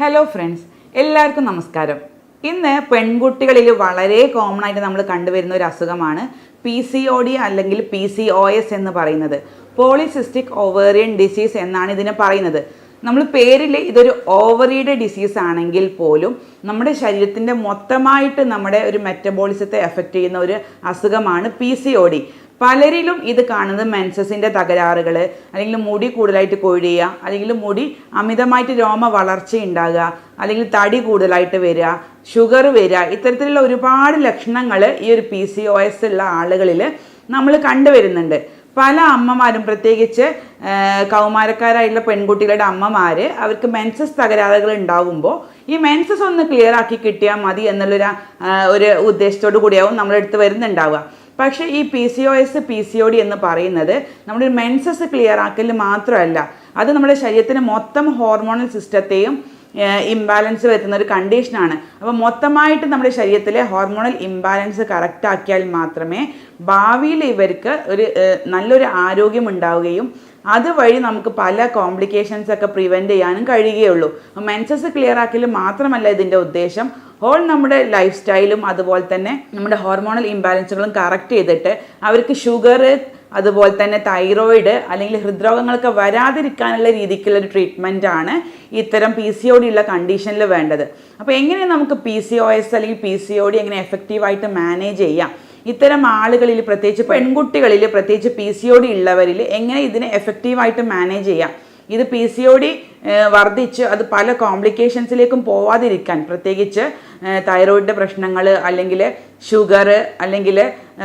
Hello friends എല്ലാവർക്കും നമസ്കാരം. ഇന്ന് പെൺകുട്ടികളിൽ വളരെ കോമൺ ആയിട്ട് നമ്മൾ കണ്ടുവരുന്ന ഒരു അസുഖമാണ് പി സി ഒ ഡി അല്ലെങ്കിൽ പി സി ഒ എസ് എന്ന് പറയുന്നത്. പോളിസിസ്റ്റിക് ഓവേറിയൻ ഡിസീസ് എന്നാണ് ഇതിനെ പറയുന്നത്. നമ്മൾ പേരിൽ ഇതൊരു ഓവറിയുടെ ഡിസീസ് ആണെങ്കിൽ പോലും നമ്മുടെ ശരീരത്തിന്റെ മൊത്തമായിട്ട് നമ്മുടെ ഒരു മെറ്റബോളിസത്തെ എഫക്റ്റ് ചെയ്യുന്ന ഒരു അസുഖമാണ് പി സി ഒ ഡി പലരിലും ഇത് കാണുന്നത് മെൻസസിന്റെ തകരാറുകൾ അല്ലെങ്കിൽ മുടി കൂടുതലായിട്ട് കൊഴിയുക അല്ലെങ്കിൽ മുടി അമിതമായിട്ട് രോമ വളർച്ച ഉണ്ടാകുക അല്ലെങ്കിൽ തടി കൂടുതലായിട്ട് വരിക ഷുഗർ വരിക ഇത്തരത്തിലുള്ള ഒരുപാട് ലക്ഷണങ്ങൾ ഈ ഒരു പി സി ഒ എസ് ഉള്ള ആളുകളിൽ നമ്മൾ കണ്ടുവരുന്നുണ്ട്. പല അമ്മമാരും പ്രത്യേകിച്ച് കൗമാരക്കാരായിട്ടുള്ള പെൺകുട്ടികളുടെ അമ്മമാർ അവർക്ക് മെൻസസ് തകരാറുകൾ ഉണ്ടാകുമ്പോൾ ഈ മെൻസസ് ഒന്ന് ക്ലിയർ ആക്കി കിട്ടിയാൽ മതി എന്നുള്ളൊരു ഒരു ഉദ്ദേശത്തോടു കൂടിയാവും നമ്മളെടുത്ത് വരുന്നുണ്ടാവുക. പക്ഷേ ഈ P C O S P C O D എന്ന് പറയുന്നത് നമ്മുടെ മെൻസസ് ക്ലിയർ ആക്കൽ മാത്രമല്ല അത് നമ്മുടെ ശരീരത്തിന് മൊത്തം ഹോർമോണൽ സിസ്റ്റത്തെയും ഇംബാലൻസ് വരുത്തുന്ന ഒരു കണ്ടീഷനാണ് അപ്പോൾ മൊത്തമായിട്ട് നമ്മുടെ ശരീരത്തിലെ ഹോർമോണൽ ഇംബാലൻസ് കറക്റ്റ് ആക്കിയാൽ മാത്രമേ ഭാവിയിൽ ഇവർക്ക് ഒരു നല്ലൊരു ആരോഗ്യം ഉണ്ടാവുകയും അതുവഴി നമുക്ക് പല കോംപ്ലിക്കേഷൻസ് ഒക്കെ പ്രിവെന്റ് ചെയ്യാനും കഴിയുകയുള്ളൂ. മെൻസസ് ക്ലിയർ ആക്കൽ മാത്രമല്ല ഇതിന്റെ ഉദ്ദേശം. ഹോൾ നമ്മുടെ ലൈഫ് സ്റ്റൈലും അതുപോലെ തന്നെ നമ്മുടെ ഹോർമോണൽ ഇംബാലൻസുകളും കറക്റ്റ് ചെയ്തിട്ട് അവർക്ക് ഷുഗർ അതുപോലെ തന്നെ തൈറോയിഡ് അല്ലെങ്കിൽ ഹൃദ്രോഗങ്ങളൊക്കെ വരാതിരിക്കാനുള്ള രീതിക്കുള്ള ഒരു ട്രീറ്റ്മെന്റ് ആണ് ഇത്തരം പി സി ഒ ഡി ഉള്ള കണ്ടീഷനിൽ വേണ്ടത്. അപ്പോൾ എങ്ങനെ നമുക്ക് പി സി ഒ എസ് അല്ലെങ്കിൽ പി സി ഒ ഡി എങ്ങനെ എഫക്റ്റീവായിട്ട് മാനേജ് ചെയ്യാം? ഇത്തരം ആളുകളിൽ പ്രത്യേകിച്ച് പെൺകുട്ടികളിൽ പ്രത്യേകിച്ച് പി സി ഒ ഡി ഉള്ളവരിൽ എങ്ങനെ ഇതിനെ എഫക്റ്റീവായിട്ട് മാനേജ് ചെയ്യാം? ഇത് പി സി ഒ ഡി വർദ്ധിച്ച് അത് പല കോംപ്ലിക്കേഷൻസിലേക്കും പോവാതിരിക്കാൻ പ്രത്യേകിച്ച് തൈറോയിഡിന്റെ പ്രശ്നങ്ങൾ അല്ലെങ്കിൽ ഷുഗർ അല്ലെങ്കിൽ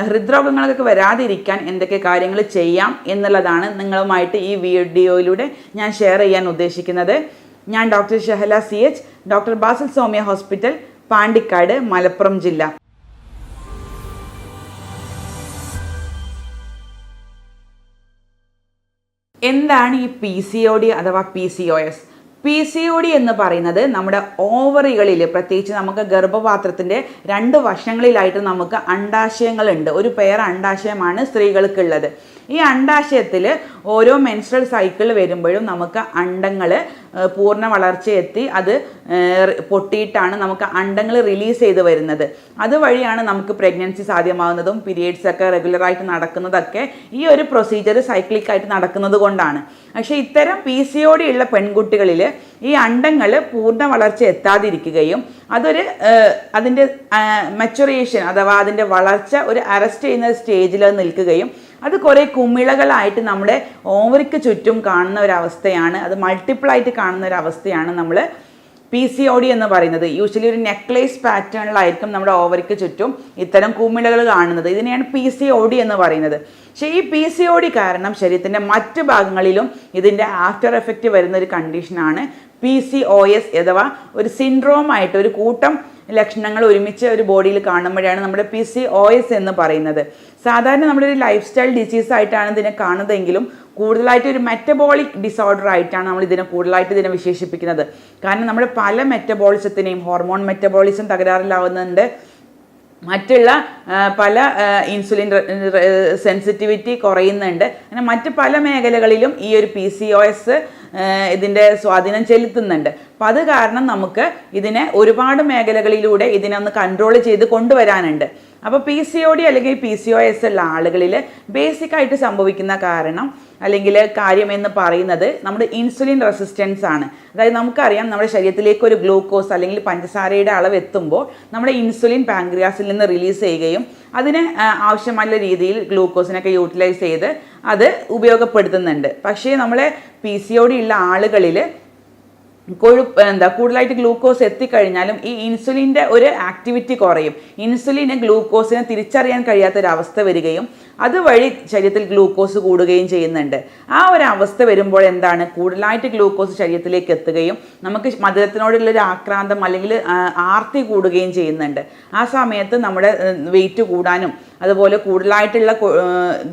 ഹൃദ്രോഗങ്ങളൊക്കെ വരാതിരിക്കാൻ എന്തൊക്കെ കാര്യങ്ങൾ ചെയ്യാം എന്നുള്ളതാണ് നിങ്ങളുമായിട്ട് ഈ വീഡിയോയിലൂടെ ഞാൻ ഷെയർ ചെയ്യാൻ ഉദ്ദേശിക്കുന്നത്. ഞാൻ doctor Shahala C H doctor Basil Soumya hospital Pandikkad Malappuram ജില്ല. എന്താണ് ഈ പി സി ഒ ഡി അഥവാ P C O S P C O D എന്ന് പറയുന്നത് നമ്മുടെ ഓവറികളിൽ പ്രത്യേകിച്ച് നമുക്ക് ഗർഭപാത്രത്തിന്റെ രണ്ട് വശങ്ങളിലായിട്ട് നമുക്ക് അണ്ടാശയങ്ങളുണ്ട് ഒരു പെയർ അണ്ടാശയമാണ് സ്ത്രീകൾക്കുള്ളത്. ഈ അണ്ടാശയത്തിൽ ഓരോ മെൻസ്ട്രൽ സൈക്കിൾ വരുമ്പോഴും നമുക്ക് അണ്ടങ്ങൾ പൂർണ വളർച്ചയെത്തി അത് പൊട്ടിയിട്ടാണ് നമുക്ക് അണ്ടങ്ങൾ റിലീസ് ചെയ്ത് വരുന്നത്. അതുവഴിയാണ് നമുക്ക് പ്രഗ്നൻസി സാധ്യമാകുന്നതും പീരിയഡ്സ് ഒക്കെ റെഗുലറായിട്ട് നടക്കുന്നതൊക്കെ ഈ ഒരു പ്രൊസീജിയർ സൈക്ലിക്കായിട്ട് നടക്കുന്നത് കൊണ്ടാണ്. പക്ഷേ ഇത്തരം പി സി ഒ ഉള്ള പെൺകുട്ടികളിൽ ഈ അണ്ടങ്ങൾ പൂർണ വളർച്ച എത്താതിരിക്കുകയും അതൊരു അതിന്റെ മെച്ചുറേഷൻ അഥവാ അതിന്റെ വളർച്ച ഒരു അറസ്റ്റ് ചെയ്യുന്ന സ്റ്റേജിൽ നിൽക്കുകയും അത് കുറേ കുമിളകളായിട്ട് നമ്മുടെ ഓവറിക്ക് ചുറ്റും കാണുന്ന ഒരവസ്ഥയാണ്. അത് മൾട്ടിപ്പിൾ ആയിട്ട് കാണുന്ന ഒരു അവസ്ഥയാണ് നമ്മൾ പി സി ഒ ഡി എന്ന് പറയുന്നത്. യൂഷ്വലി ഒരു നെക്ലേസ് പാറ്റേണിലായിരിക്കും നമ്മുടെ ഓവറിക്ക് ചുറ്റും ഇത്തരം കുമിളകൾ കാണുന്നത്. ഇതിനെയാണ് പി സി ഒ ഡി എന്ന് പറയുന്നത്. പക്ഷേ ഈ പി സി ഒ ഡി കാരണം ശരീരത്തിന്റെ മറ്റ് ഭാഗങ്ങളിലും ഇതിന്റെ ആഫ്റ്റർ എഫക്റ്റ് വരുന്ന ഒരു കണ്ടീഷനാണ് പി സി ഒ എസ് അഥവാ ഒരു സിൻഡ്രോം ആയിട്ട് ഒരു കൂട്ടം ലക്ഷണങ്ങൾ ഒരുമിച്ച് ഒരു ബോഡിയിൽ കാണുമ്പോഴാണ് നമ്മുടെ പി സി ഒ എസ് എന്ന് പറയുന്നത്. സാധാരണ നമ്മളൊരു ലൈഫ് സ്റ്റൈൽ ഡിസീസ് ആയിട്ടാണ് ഇതിനെ കാണുന്നതെങ്കിലും കൂടുതലായിട്ട് ഒരു മെറ്റബോളിക് ഡിസോർഡർ ആയിട്ടാണ് നമ്മൾ ഇതിനെ കൂടുതലായിട്ട് ഇതിനെ വിശേഷിപ്പിക്കുന്നത്. കാരണം നമ്മുടെ പല മെറ്റബോളിസത്തിനെയും ഹോർമോൺ മെറ്റബോളിസം തകരാറിലാവുന്നുണ്ട്. മറ്റുള്ള പല ഇൻസുലിൻ സെൻസിറ്റിവിറ്റി കുറയുന്നുണ്ട്. അങ്ങനെ മറ്റ് പല മേഖലകളിലും ഈ ഒരു പി സി ഒ എസ് ഇതിന്റെ സ്വാധീനം ചെലുത്തുന്നുണ്ട്. അപ്പം അത് കാരണം നമുക്ക് ഇതിനെ ഒരുപാട് മേഖലകളിലൂടെ ഇതിനെ ഒന്ന് കൺട്രോൾ ചെയ്ത് കൊണ്ടുവരാനുണ്ട്. അപ്പോൾ പി സി ഒ ഡി അല്ലെങ്കിൽ പി സി ഒ എസ് ഉള്ള ആളുകളിൽ ബേസിക്കായിട്ട് സംഭവിക്കുന്ന കാരണം അല്ലെങ്കിൽ കാര്യമെന്ന് പറയുന്നത് നമ്മുടെ ഇൻസുലിൻ റെസിസ്റ്റൻസ് ആണ്. അതായത് നമുക്കറിയാം നമ്മുടെ ശരീരത്തിലേക്ക് ഒരു ഗ്ലൂക്കോസ് അല്ലെങ്കിൽ പഞ്ചസാരയുടെ അളവ് എത്തുമ്പോൾ നമ്മുടെ ഇൻസുലിൻ പാങ്ക്രിയാസിൽ നിന്ന് റിലീസ് ചെയ്യുകയും അതിന് ആവശ്യമായ രീതിയിൽ ഗ്ലൂക്കോസിനൊക്കെ യൂട്ടിലൈസ് ചെയ്ത് അത് ഉപയോഗപ്പെടുത്തുന്നുണ്ട്. പക്ഷേ നമ്മളെ പി സി ഒ ഡി ഉള്ള ആളുകളിൽ കൊഴുപ്പ് എന്താ കൂടുതലായിട്ട് ഗ്ലൂക്കോസ് എത്തിക്കഴിഞ്ഞാലും ഈ ഇൻസുലിന്റെ ഒരു ആക്ടിവിറ്റി കുറയും. ഇൻസുലിന് ഗ്ലൂക്കോസിനെ തിരിച്ചറിയാൻ കഴിയാത്തൊരവസ്ഥ വരികയും അതുവഴി ശരീരത്തിൽ ഗ്ലൂക്കോസ് കൂടുകയും ചെയ്യുന്നുണ്ട്. ആ ഒരു അവസ്ഥ വരുമ്പോൾ എന്താണ്? കൂടുതലായിട്ട് ഗ്ലൂക്കോസ് ശരീരത്തിലേക്ക് എത്തുകയും നമുക്ക് മധുരത്തിനോടുള്ള ഒരു ആക്രാന്തം അല്ലെങ്കിൽ ആർത്തി കൂടുകയും ചെയ്യുന്നുണ്ട്. ആ സമയത്ത് നമ്മുടെ വെയിറ്റ് കൂടാനും അതുപോലെ കൂടുതലായിട്ടുള്ള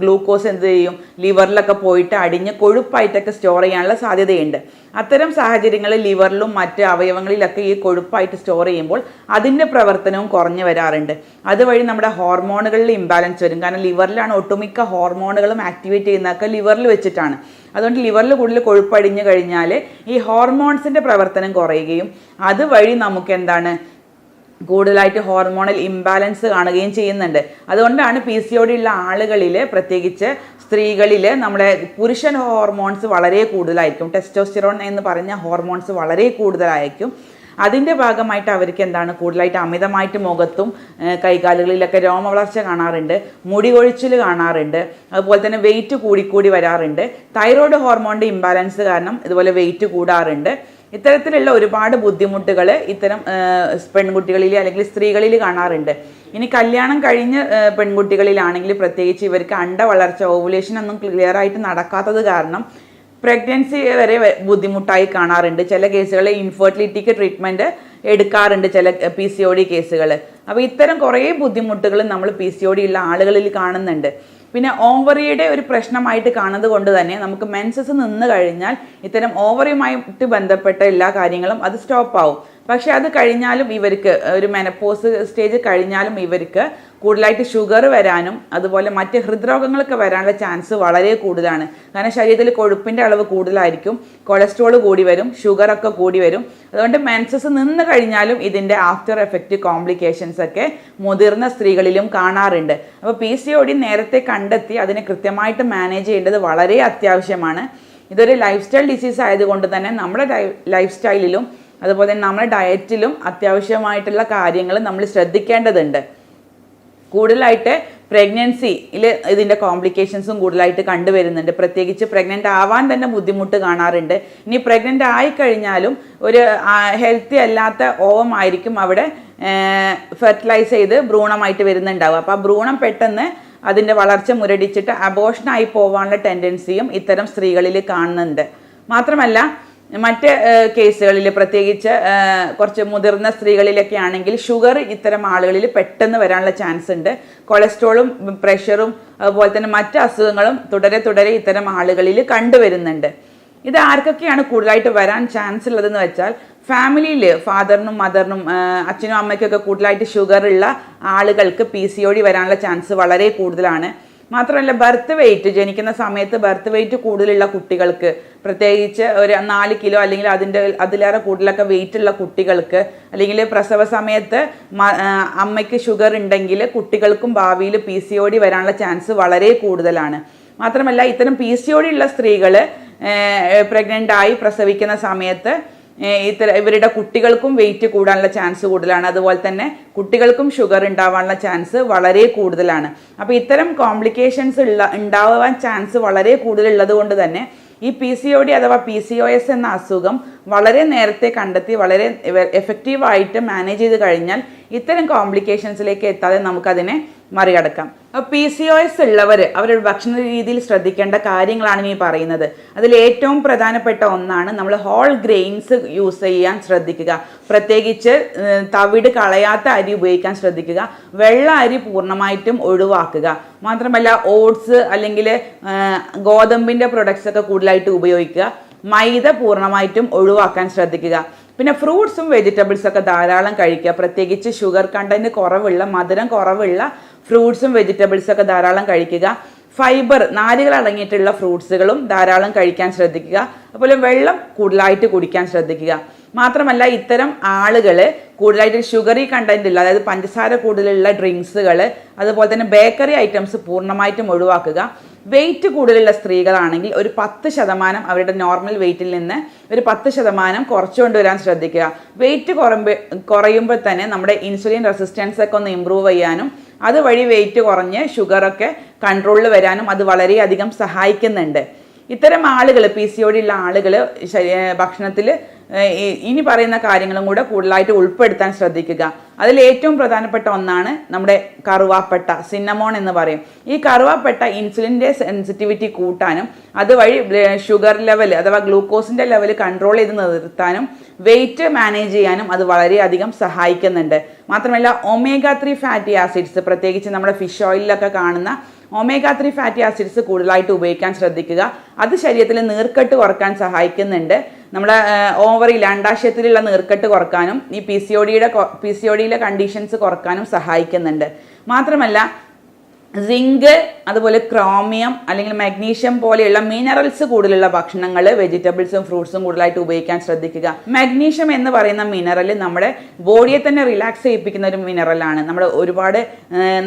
ഗ്ലൂക്കോസ് എന്ത് ചെയ്യും? ലിവറിലൊക്കെ പോയിട്ട് അടിഞ്ഞ് കൊഴുപ്പായിട്ടൊക്കെ സ്റ്റോർ ചെയ്യാനുള്ള സാധ്യതയുണ്ട്. അത്തരം സാഹചര്യങ്ങളിൽ ലിവറിലും മറ്റ് അവയവങ്ങളിലൊക്കെ ഈ കൊഴുപ്പായിട്ട് സ്റ്റോർ ചെയ്യുമ്പോൾ അതിന്റെ പ്രവർത്തനവും കുറഞ്ഞു വരാറുണ്ട്. അതുവഴി നമ്മുടെ ഹോർമോണുകളിൽ ഇംബാലൻസ് വരും. കാരണം ലിവറിലാണ് ഒട്ടുമിക്ക ഹോർമോണുകളും ആക്ടിവേറ്റ് ചെയ്യുന്നതൊക്കെ ലിവറിൽ വെച്ചിട്ടാണ്. അതുകൊണ്ട് ലിവറിൽ കൂടുതൽ കൊഴുപ്പടിഞ്ഞു കഴിഞ്ഞാൽ ഈ ഹോർമോൺസിന്റെ പ്രവർത്തനം കുറയുകയും അതുവഴി നമുക്ക് എന്താണ് കൂടുതലായിട്ട് ഹോർമോണൽ ഇംബാലൻസ് കാണുകയും ചെയ്യുന്നുണ്ട്. അതുകൊണ്ടാണ് പി സി ഒ ഡി ഉള്ള ആളുകളിൽ പ്രത്യേകിച്ച് സ്ത്രീകളിൽ നമ്മുടെ പുരുഷൻ ഹോർമോൺസ് വളരെ കൂടുതലായിരിക്കും. ടെസ്റ്റോസ്റ്റിറോൺ എന്ന് പറഞ്ഞ ഹോർമോൺസ് വളരെ കൂടുതലായിരിക്കും. അതിന്റെ ഭാഗമായിട്ട് അവർക്ക് എന്താണ് കൂടുതലായിട്ട് അമിതമായിട്ട് മുഖത്തും കൈകാലുകളിലൊക്കെ രോമവളർച്ച കാണാറുണ്ട് മുടി കൊഴിച്ചിൽ കാണാറുണ്ട് അതുപോലെ തന്നെ വെയിറ്റ് കൂടിക്കൂടി വരാറുണ്ട്. തൈറോയ്ഡ് ഹോർമോണിന്റെ ഇംബാലൻസ് കാരണം ഇതുപോലെ വെയിറ്റ് കൂടാറുണ്ട്. ഇത്തരത്തിലുള്ള ഒരുപാട് ബുദ്ധിമുട്ടുകൾ ഇത്തരം പെൺകുട്ടികളിൽ അല്ലെങ്കിൽ സ്ത്രീകളിൽ കാണാറുണ്ട്. ഇനി കല്യാണം കഴിഞ്ഞ പെൺകുട്ടികളിലാണെങ്കിൽ പ്രത്യേകിച്ച് ഇവർക്ക് അണ്ട വളർച്ച ഓവുലേഷൻ ഒന്നും ക്ലിയർ ആയിട്ട് നടക്കാത്തത് കാരണം പ്രഗ്നൻസി വരെ ബുദ്ധിമുട്ടായി കാണാറുണ്ട്. ചില കേസുകളിൽ ഇൻഫെർട്ടിലിറ്റിക്ക് ട്രീറ്റ്മെന്റ് എടുക്കാറുണ്ട് ചില പി സി ഒ ഡി കേസുകൾ അപ്പോൾ ഇത്തരം കുറേ ബുദ്ധിമുട്ടുകൾ നമ്മൾ പി സി ഒ ഡി ഉള്ള ആളുകളിൽ കാണുന്നുണ്ട്. പിന്നെ ഓവറിയുടെ ഒരു പ്രശ്നമായിട്ട് കാണുന്നത് കൊണ്ട് തന്നെ നമുക്ക് മെൻസസ് നിന്ന് കഴിഞ്ഞാൽ ഇത്തരം ഓവറിയുമായിട്ട് ബന്ധപ്പെട്ട എല്ലാ കാര്യങ്ങളും അത് സ്റ്റോപ്പ് ആവും. പക്ഷെ അത് കഴിഞ്ഞാലും ഇവർക്ക് ഒരു മെനപ്പോസ് സ്റ്റേജ് കഴിഞ്ഞാലും ഇവർക്ക് കൂടുതലായിട്ട് ഷുഗർ വരാനും അതുപോലെ മറ്റ് ഹൃദ്രോഗങ്ങളൊക്കെ വരാനുള്ള ചാൻസ് വളരെ കൂടുതലാണ്. കാരണം ശരീരത്തിൽ കൊഴുപ്പിന്റെ അളവ് കൂടുതലായിരിക്കും കൊളസ്ട്രോൾ കൂടി വരും ഷുഗറൊക്കെ കൂടി വരും. അതുകൊണ്ട് മെൻസസ് നിന്ന് കഴിഞ്ഞാലും ഇതിന്റെ ആഫ്റ്റർ എഫക്റ്റ് കോംപ്ലിക്കേഷൻസ് ഒക്കെ മുതിർന്ന സ്ത്രീകളിലും കാണാറുണ്ട്. അപ്പോൾ പി സി ഒ ഡി നേരത്തെ കണ്ടെത്തി അതിനെ കൃത്യമായിട്ട് മാനേജ് ചെയ്യേണ്ടത് വളരെ അത്യാവശ്യമാണ്. ഇതൊരു ലൈഫ് സ്റ്റൈൽ ഡിസീസ് ആയതുകൊണ്ട് തന്നെ നമ്മുടെ ലൈഫ് സ്റ്റൈലിലും അതുപോലെ തന്നെ നമ്മുടെ ഡയറ്റിലും അത്യാവശ്യമായിട്ടുള്ള കാര്യങ്ങൾ നമ്മൾ ശ്രദ്ധിക്കേണ്ടതുണ്ട്. കൂടുതലായിട്ട് പ്രഗ്നൻസിയിൽ ഇതിന്റെ കോംപ്ലിക്കേഷൻസും കൂടുതലായിട്ട് കണ്ടുവരുന്നുണ്ട്. പ്രത്യേകിച്ച് പ്രഗ്നന്റ് ആവാൻ തന്നെ ബുദ്ധിമുട്ട് കാണാറുണ്ട്. ഇനി പ്രഗ്നന്റ് ആയിക്കഴിഞ്ഞാലും ഒരു ഹെൽത്തി അല്ലാത്ത ഓവം ആയിരിക്കും അവിടെ ഫെർട്ടിലൈസ് ചെയ്ത് ഭ്രൂണമായിട്ട് വരുന്നുണ്ടാവും അപ്പോൾ ആ ഭ്രൂണം പെട്ടെന്ന് അതിന്റെ വളർച്ച മുരടിച്ചിട്ട് അബോഷനായി പോകാനുള്ള ടെൻഡൻസിയും ഇത്തരം സ്ത്രീകളിൽ കാണുന്നുണ്ട്. മാത്രമല്ല മറ്റ് കേസുകളിൽ പ്രത്യേകിച്ച് കുറച്ച് മുതിർന്ന സ്ത്രീകളിലൊക്കെ ആണെങ്കിൽ ഷുഗർ ഇത്തരം ആളുകളിൽ പെട്ടെന്ന് വരാനുള്ള ചാൻസ് ഉണ്ട്. കൊളസ്ട്രോളും പ്രഷറും അതുപോലെ തന്നെ മറ്റ് അസുഖങ്ങളും തുടരെ തുടരെ ഇത്തരം ആളുകളിൽ കണ്ടുവരുന്നുണ്ട്. ഇത് ആർക്കൊക്കെയാണ് കൂടുതലായിട്ട് വരാൻ ചാൻസ് ഉള്ളതെന്ന് വെച്ചാൽ ഫാമിലിയിൽ ഫാദറിനും മദറിനും അച്ഛനും അമ്മയ്ക്കൊക്കെ കൂടുതലായിട്ട് ഷുഗർ ഉള്ള ആളുകൾക്ക് പി സി വരാനുള്ള ചാൻസ് വളരെ കൂടുതലാണ്. മാത്രമല്ല ബർത്ത് വെയിറ്റ് ജനിക്കുന്ന സമയത്ത് ബർത്ത് വെയിറ്റ് കൂടുതലുള്ള കുട്ടികൾക്ക് പ്രത്യേകിച്ച് ഒരു നാല് കിലോ അല്ലെങ്കിൽ അതിന്റെ അതിലേറെ കൂടുതലൊക്കെ വെയിറ്റ് ഉള്ള കുട്ടികൾക്ക് അല്ലെങ്കിൽ പ്രസവ സമയത്ത് അമ്മയ്ക്ക് ഷുഗർ ഉണ്ടെങ്കിൽ കുട്ടികൾക്കും ഭാവിയിൽ പി സി ഒ ഡി വരാനുള്ള ചാൻസ് വളരെ കൂടുതലാണ്. മാത്രമല്ല ഇത്തരം പി സി ഒ ഡി ഉള്ള സ്ത്രീകൾ പ്രഗ്നന്റ് ആയി പ്രസവിക്കുന്ന സമയത്ത് ഇത്തര ഇവരുടെ കുട്ടികൾക്കും വെയിറ്റ് കൂടാനുള്ള ചാൻസ് കൂടുതലാണ്. അതുപോലെ തന്നെ കുട്ടികൾക്കും ഷുഗർ ഉണ്ടാവാനുള്ള ചാൻസ് വളരെ കൂടുതലാണ്. അപ്പോൾ ഇത്തരം കോംപ്ലിക്കേഷൻസ് ഉള്ള ഉണ്ടാവാൻ ചാൻസ് വളരെ കൂടുതലുള്ളത് കൊണ്ട് തന്നെ ഈ പി സി ഒ ഡി അഥവാ പി സി ഒ എസ് എന്ന അസുഖം വളരെ നേരത്തെ കണ്ടെത്തി വളരെ എഫക്റ്റീവായിട്ട് മാനേജ് ചെയ്ത് കഴിഞ്ഞാൽ ഇത്തരം കോംപ്ലിക്കേഷൻസിലേക്ക് എത്താതെ നമുക്കതിനെ മറികടക്കാം. അപ്പോൾ പി സി ഒ എസ് ഉള്ളവർ അവരുടെ ഭക്ഷണ രീതിയിൽ ശ്രദ്ധിക്കേണ്ട കാര്യങ്ങളാണ് ഈ പറയുന്നത്. അതിൽ ഏറ്റവും പ്രധാനപ്പെട്ട ഒന്നാണ് നമ്മൾ ഹോൾ ഗ്രെയിൻസ് യൂസ് ചെയ്യാൻ ശ്രദ്ധിക്കുക. പ്രത്യേകിച്ച് തവിട് കളയാത്ത അരി ഉപയോഗിക്കാൻ ശ്രദ്ധിക്കുക. വെള്ള അരി പൂർണമായിട്ടും ഒഴിവാക്കുക. മാത്രമല്ല ഓട്സ് അല്ലെങ്കിൽ ഗോതമ്പിന്റെ പ്രൊഡക്ട്സ് ഒക്കെ കൂടുതലായിട്ട് ഉപയോഗിക്കുക. മൈദ പൂർണമായിട്ടും ഒഴിവാക്കാൻ ശ്രദ്ധിക്കുക. പിന്നെ ഫ്രൂട്ട്സും വെജിറ്റബിൾസ് ഒക്കെ ധാരാളം കഴിക്കുക. പ്രത്യേകിച്ച് ഷുഗർ കണ്ടന്റ് കുറവുള്ള മധുരം കുറവുള്ള ഫ്രൂട്ട്സും വെജിറ്റബിൾസ് ഒക്കെ ധാരാളം കഴിക്കുക. ഫൈബർ നാരുകൾ അടങ്ങിയിട്ടുള്ള ഫ്രൂട്ട്സുകളും ധാരാളം കഴിക്കാൻ ശ്രദ്ധിക്കുക. അതുപോലെ വെള്ളം കൂടുതലായിട്ട് കുടിക്കാൻ ശ്രദ്ധിക്കുക. മാത്രമല്ല ഇത്തരം ആളുകൾ കൂടുതലായിട്ട് ഷുഗറി കണ്ടന്റ് ഉള്ള അതായത് പഞ്ചസാര കൂടുതലുള്ള ഡ്രിങ്ക്സുകൾ അതുപോലെ തന്നെ ബേക്കറി ഐറ്റംസ് പൂർണമായിട്ടും ഒഴിവാക്കുക. വെയിറ്റ് കൂടുതലുള്ള സ്ത്രീകളാണെങ്കിൽ ഒരു പത്ത് ശതമാനം അവരുടെ നോർമൽ വെയിറ്റിൽ നിന്ന് ഒരു പത്ത് ശതമാനം കുറച്ചുകൊണ്ട് വരാൻ ശ്രദ്ധിക്കുക. വെയിറ്റ് കുറയുമ്പോൾ കുറയുമ്പോൾ തന്നെ നമ്മുടെ ഇൻസുലിൻ റെസിസ്റ്റൻസ് ഒക്കെ ഒന്ന് ഇമ്പ്രൂവ് ചെയ്യാനും അതുവഴി വെയിറ്റ് കുറഞ്ഞ് ഷുഗറൊക്കെ കൺട്രോളിൽ വരാനും അത് വളരെയധികം സഹായിക്കുന്നുണ്ട്. ഇത്തരം ആളുകൾ പി സി ഒ ഡി ഉള്ള ആളുകൾ ഭക്ഷണത്തിൽ ഇനി പറയുന്ന കാര്യങ്ങളും കൂടെ കൂടുതലായിട്ട് ഉൾപ്പെടുത്താൻ ശ്രദ്ധിക്കുക. അതിൽ ഏറ്റവും പ്രധാനപ്പെട്ട ഒന്നാണ് നമ്മുടെ കറുവാപ്പട്ട സിന്നമോൺ എന്ന് പറയും. ഈ കറുവാപ്പട്ട ഇൻസുലിന്റെ സെൻസിറ്റിവിറ്റി കൂട്ടാനും അതുവഴി ഷുഗർ ലെവൽ അഥവാ ഗ്ലൂക്കോസിന്റെ ലെവൽ കൺട്രോൾ ചെയ്ത് നിർത്താനും വെയിറ്റ് മാനേജ് ചെയ്യാനും അത് വളരെയധികം സഹായിക്കുന്നുണ്ട്. മാത്രമല്ല ഒമേഗ ത്രീ ഫാറ്റി ആസിഡ്സ് പ്രത്യേകിച്ച് നമ്മുടെ ഫിഷ് ഓയിലിലൊക്കെ കാണുന്ന ഒമേഗ ത്രീ ഫാറ്റി ആസിഡ്സ് കൂടുതലായിട്ട് ഉപയോഗിക്കാൻ ശ്രദ്ധിക്കുക. അത് ശരീരത്തിൽ നീർക്കെട്ട് കുറയ്ക്കാൻ സഹായിക്കുന്നുണ്ട്. നമ്മുടെ ഓവറിൽ അണ്ടാശയത്തിലുള്ള നീർക്കെട്ട് കുറക്കാനും ഈ പി സി ഒ ഡിയുടെ പി സി ഒ ഡിയിലെ കണ്ടീഷൻസ് കുറക്കാനും സഹായിക്കുന്നുണ്ട്. മാത്രമല്ല സിങ്ക് അതുപോലെ ക്രോമിയം അല്ലെങ്കിൽ മാഗ്നീഷ്യം പോലെയുള്ള മിനറൽസ് കൂടുതലുള്ള ഭക്ഷണങ്ങൾ വെജിറ്റബിൾസും ഫ്രൂട്ട്സും കൂടുതലായിട്ട് ഉപയോഗിക്കാൻ ശ്രദ്ധിക്കുക. മാഗ്നീഷ്യം എന്ന് പറയുന്ന മിനറൽ നമ്മുടെ ബോഡിയെ തന്നെ റിലാക്സ് ചെയ്യിപ്പിക്കുന്ന ഒരു മിനറലാണ് നമ്മുടെ ഒരുപാട്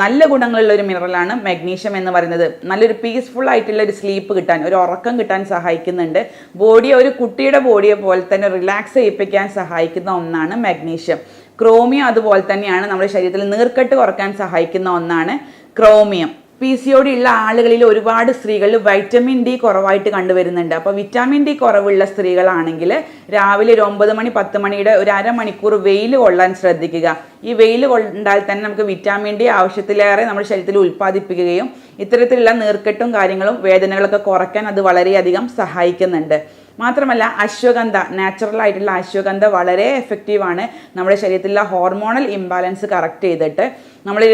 നല്ല ഗുണങ്ങളുള്ള ഒരു മിനറലാണ് മാഗ്നീഷ്യം എന്ന് പറയുന്നത്. നല്ലൊരു പീസ്ഫുൾ ആയിട്ടുള്ള ഒരു സ്ലീപ്പ് കിട്ടാൻ ഒരു ഉറക്കം കിട്ടാൻ സഹായിക്കുന്നുണ്ട്. ബോഡിയെ ഒരു കുട്ടിയുടെ ബോഡിയെ പോലെ തന്നെ റിലാക്സ് ചെയ്യിപ്പിക്കാൻ സഹായിക്കുന്ന ഒന്നാണ് മാഗ്നീഷ്യം ക്രോമിയം അതുപോലെ തന്നെയാണ് നമ്മുടെ ശരീരത്തിൽ നീർക്കെട്ട് കുറയ്ക്കാൻ സഹായിക്കുന്ന ഒന്നാണ് chromium. P C O D ഉള്ള ആളുകളിൽ ഒരുപാട് സ്ത്രീകളിൽ വൈറ്റമിൻ ഡി കുറവായിട്ട് കണ്ടുവരുന്നുണ്ട്. അപ്പോൾ വിറ്റാമിൻ ഡി കുറവുള്ള സ്ത്രീകളാണെങ്കിൽ രാവിലെ ഒരു ഒമ്പത് മണി പത്ത് മണിയുടെ ഒരു അരമണിക്കൂർ വെയിൽ കൊള്ളാൻ ശ്രദ്ധിക്കുക. ഈ വെയിൽ കൊണ്ടാൽ തന്നെ നമുക്ക് വിറ്റാമിൻ ഡി ആവശ്യത്തിലേറെ നമ്മുടെ ശരീരത്തിൽ ഉൽപ്പാദിപ്പിക്കുകയും ഇത്തരത്തിലുള്ള നീർക്കെട്ടും കാര്യങ്ങളും വേദനകളൊക്കെ കുറയ്ക്കാൻ അത് വളരെയധികം സഹായിക്കുന്നുണ്ട്. മാത്രമല്ല അശ്വഗന്ധ നാച്ചുറൽ ആയിട്ടുള്ള അശ്വഗന്ധ വളരെ എഫക്റ്റീവാണ് നമ്മുടെ ശരീരത്തിലുള്ള ഹോർമോണൽ ഇംബാലൻസ് കറക്റ്റ് ചെയ്തിട്ട് നമ്മളിൽ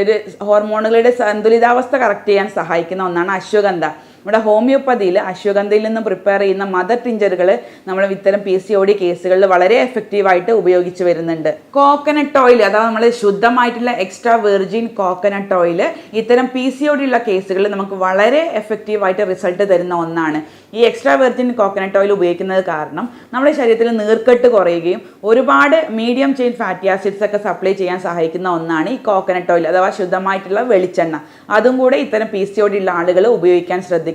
ഒരു ഹോർമോണുകളുടെ സന്തുലിതാവസ്ഥ കറക്റ്റ് ചെയ്യാൻ സഹായിക്കുന്ന ഒന്നാണ് അശ്വഗന്ധ. നമ്മുടെ ഹോമിയോപ്പതിയിൽ അശ്വഗന്ധയിൽ നിന്ന് പ്രിപ്പയർ ചെയ്യുന്ന മദർ ടിഞ്ചറുകൾ നമ്മൾ ഇത്തരം പി സി ഒ ഡി കേസുകളിൽ വളരെ എഫക്റ്റീവായിട്ട് ഉപയോഗിച്ച് വരുന്നുണ്ട്. കോക്കനട്ട് ഓയിൽ അഥവാ നമ്മൾ ശുദ്ധമായിട്ടുള്ള എക്സ്ട്രാ വെർജിൻ കോക്കനട്ട് ഓയിൽ ഇത്തരം പി സി ഒ ഡി ഉള്ള കേസുകളിൽ നമുക്ക് വളരെ എഫക്റ്റീവായിട്ട് റിസൾട്ട് തരുന്ന ഒന്നാണ്. ഈ എക്സ്ട്രാ വെർജിൻ കോക്കനട്ട് ഓയിൽ ഉപയോഗിക്കുന്നത് കാരണം നമ്മുടെ ശരീരത്തിൽ നീർക്കെട്ട് കുറയുകയും ഒരുപാട് മീഡിയം ചെയിൻ ഫാറ്റി ആസിഡ്സ് ഒക്കെ സപ്ലൈ ചെയ്യാൻ സഹായിക്കുന്ന ഒന്നാണ് ഈ കോക്കനട്ട് ഓയിൽ അഥവാ ശുദ്ധമായിട്ടുള്ള വെളിച്ചെണ്ണ. അതും കൂടെ ഇത്തരം പി സി ഒ ഡി ഉള്ള ആളുകൾ ഉപയോഗിക്കാൻ ശ്രദ്ധിക്കുക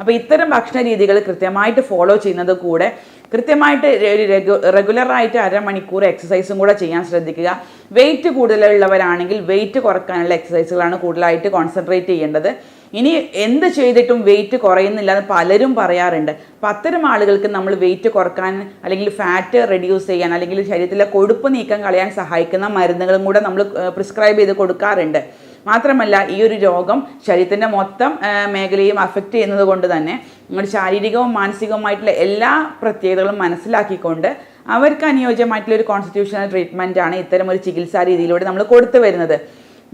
അപ്പോൾ ഇത്തരം ഭക്ഷണ രീതികൾ കൃത്യമായിട്ട് ഫോളോ ചെയ്യുന്നത് കൂടെ കൃത്യമായിട്ട് റെഗുലറായിട്ട് അരമണിക്കൂർ എക്സസൈസും കൂടെ ചെയ്യാൻ ശ്രദ്ധിക്കുക. വെയിറ്റ് കൂടുതലുള്ളവരാണെങ്കിൽ വെയിറ്റ് കുറക്കാനുള്ള എക്സസൈസുകളാണ് കൂടുതലായിട്ട് കോൺസെൻട്രേറ്റ് ചെയ്യേണ്ടത്. ഇനി എന്ത് ചെയ്തിട്ടും വെയിറ്റ് കുറയുന്നില്ല എന്ന് പലരും പറയാറുണ്ട്. അപ്പം അത്തരം ആളുകൾക്ക് നമ്മൾ വെയിറ്റ് കുറയ്ക്കാൻ അല്ലെങ്കിൽ ഫാറ്റ് റെഡ്യൂസ് ചെയ്യാൻ അല്ലെങ്കിൽ ശരീരത്തിലെ കൊഴുപ്പ് നീക്കം കളയാൻ സഹായിക്കുന്ന മരുന്നുകളും കൂടെ നമ്മൾ പ്രിസ്ക്രൈബ് ചെയ്ത് കൊടുക്കാറുണ്ട്. മാത്രമല്ല ഈ ഒരു രോഗം ശരീരത്തിന്റെ മൊത്തം മേഖലയും അഫക്റ്റ് ചെയ്യുന്നത് കൊണ്ട് തന്നെ നിങ്ങളുടെ ശാരീരികവും മാനസികവുമായിട്ടുള്ള എല്ലാ പ്രത്യേകതകളും മനസ്സിലാക്കിക്കൊണ്ട് അവർക്ക് അനുയോജ്യമായിട്ടുള്ള ഒരു കോൺസ്റ്റിറ്റ്യൂഷണൽ ട്രീറ്റ്മെന്റ് ആണ് ഇത്തരം ഒരു ചികിത്സാ രീതിയിലൂടെ നമ്മൾ കൊടുത്തു വരുന്നത്.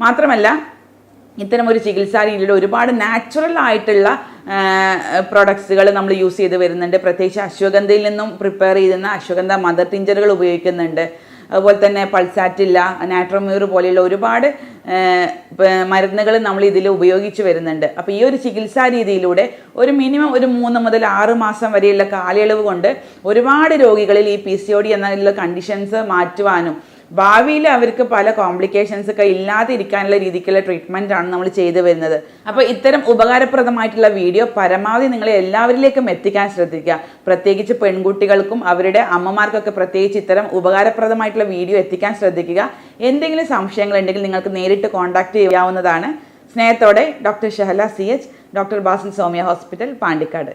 മാത്രമല്ല ഇത്തരം ഒരു ചികിത്സാ രീതിയിലൂടെ ഒരുപാട് നാച്ചുറൽ ആയിട്ടുള്ള പ്രൊഡക്ട്സുകൾ നമ്മൾ യൂസ് ചെയ്ത് വരുന്നുണ്ട്. പ്രത്യേകിച്ച് അശ്വഗന്ധയിൽ നിന്നും പ്രിപ്പയർ ചെയ്യുന്ന അശ്വഗന്ധ മദർ ടിഞ്ചറുകൾ ഉപയോഗിക്കുന്നുണ്ട്. അതുപോലെ തന്നെ പൾസാറ്റില്ല നാട്രോമ്യൂർ പോലെയുള്ള ഒരുപാട് മരുന്നുകൾ നമ്മൾ ഇതിൽ ഉപയോഗിച്ച് വരുന്നുണ്ട്. അപ്പോൾ ഈ ഒരു ചികിത്സാ രീതിയിലൂടെ ഒരു മിനിമം ഒരു മൂന്ന് മുതൽ ആറ് മാസം വരെയുള്ള കാലയളവ് കൊണ്ട് ഒരുപാട് രോഗികളിൽ ഈ പി സി ഒ ഡി എന്നുള്ള കണ്ടീഷൻസ് മാറ്റുവാനും ഭാവിയിൽ അവർക്ക് പല കോംപ്ലിക്കേഷൻസ് ഒക്കെ ഇല്ലാതെ ഇരിക്കാനുള്ള രീതിക്കുള്ള ട്രീറ്റ്മെന്റ് ആണ് നമ്മൾ ചെയ്തു വരുന്നത്. അപ്പോൾ ഇത്തരം ഉപകാരപ്രദമായിട്ടുള്ള വീഡിയോ പരമാവധി നിങ്ങൾ എല്ലാവരിലേക്കും എത്തിക്കാൻ ശ്രദ്ധിക്കുക. പ്രത്യേകിച്ച് പെൺകുട്ടികൾക്കും അവരുടെ അമ്മമാർക്കൊക്കെ പ്രത്യേകിച്ച് ഇത്തരം ഉപകാരപ്രദമായിട്ടുള്ള വീഡിയോ എത്തിക്കാൻ ശ്രദ്ധിക്കുക. എന്തെങ്കിലും സംശയങ്ങൾ ഉണ്ടെങ്കിൽ നിങ്ങൾക്ക് നേരിട്ട് കോൺടാക്ട് ചെയ്യാവുന്നതാണ്. സ്നേഹത്തോടെ doctor Shahala C H doctor Basil Somiya hospital Pandikkad.